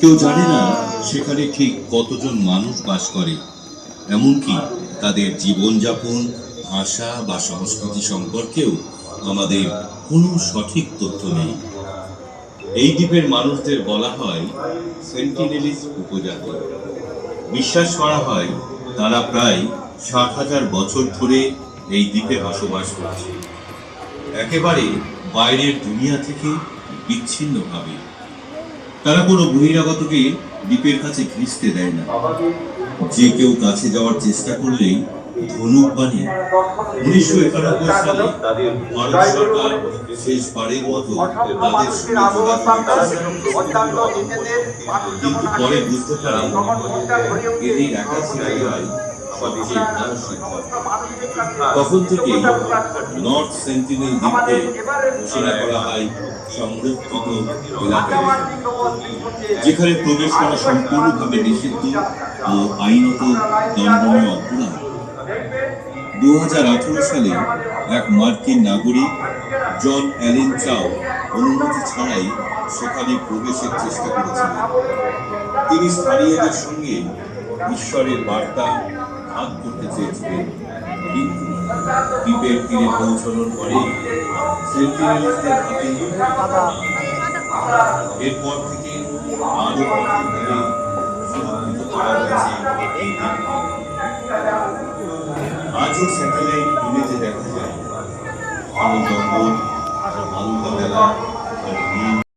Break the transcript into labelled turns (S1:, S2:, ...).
S1: কেউ জানে না সেখানে ঠিক কতজন মানুষ বাস করে, এমনকি তাদের জীবনযাপন, ভাষা বা সংস্কৃতি সম্পর্কেও আমাদের কোনো সঠিক তথ্য নেই। এই দ্বীপের মানুষদের বলা হয় সেন্টিনেলিস উপজাতি। বিশ্বাস করা হয় তারা প্রায় ষাট হাজার বছর ধরে এই দ্বীপে বসবাস করছে। একেবারে বাইরের দুনিয়া থেকে বিচ্ছিন্নভাবে। তারা কোনো বহিরাগতকে দ্বীপের কাছে ঘিসতে দেয় না যে কেউ কাছে যাওয়ার চেষ্টা করলেই ধনুক বানিয়ে উনিশশো একানব্বই সালে ভারত সরকার মতো তাদের। কিন্তু পরে বুঝতে এদের একা তখন থেকেই নর্থ সেন্টিনেল দ্বীপকে ঘোষণা করা হয় সংরক্ষিত এলাকা যেখানে প্রবেশ করা সম্পূর্ণভাবে নিষিদ্ধ ও আইনত দণ্ডনীয় অপরাধ। দু সালে এক মার্কিন নাগরিক, জন অ্যালেন চাও, অনুমতি ছাড়াই সেখানে প্রবেশের চেষ্টা করেছিলেন। তিনি স্থানীয়দের সঙ্গে ঈশ্বরের বার্তা ভাগ করতে চেয়েছিলেন কিন্তু দ্বীপের তীরে পৌঁছানোর পরে? এরপর থেকে আরও কঠোরভাবে সুরক্ষিত করা হয়েছে। এই আজও স্যাটেলাইট দেখা যায় ঘন জঙ্গল মেলা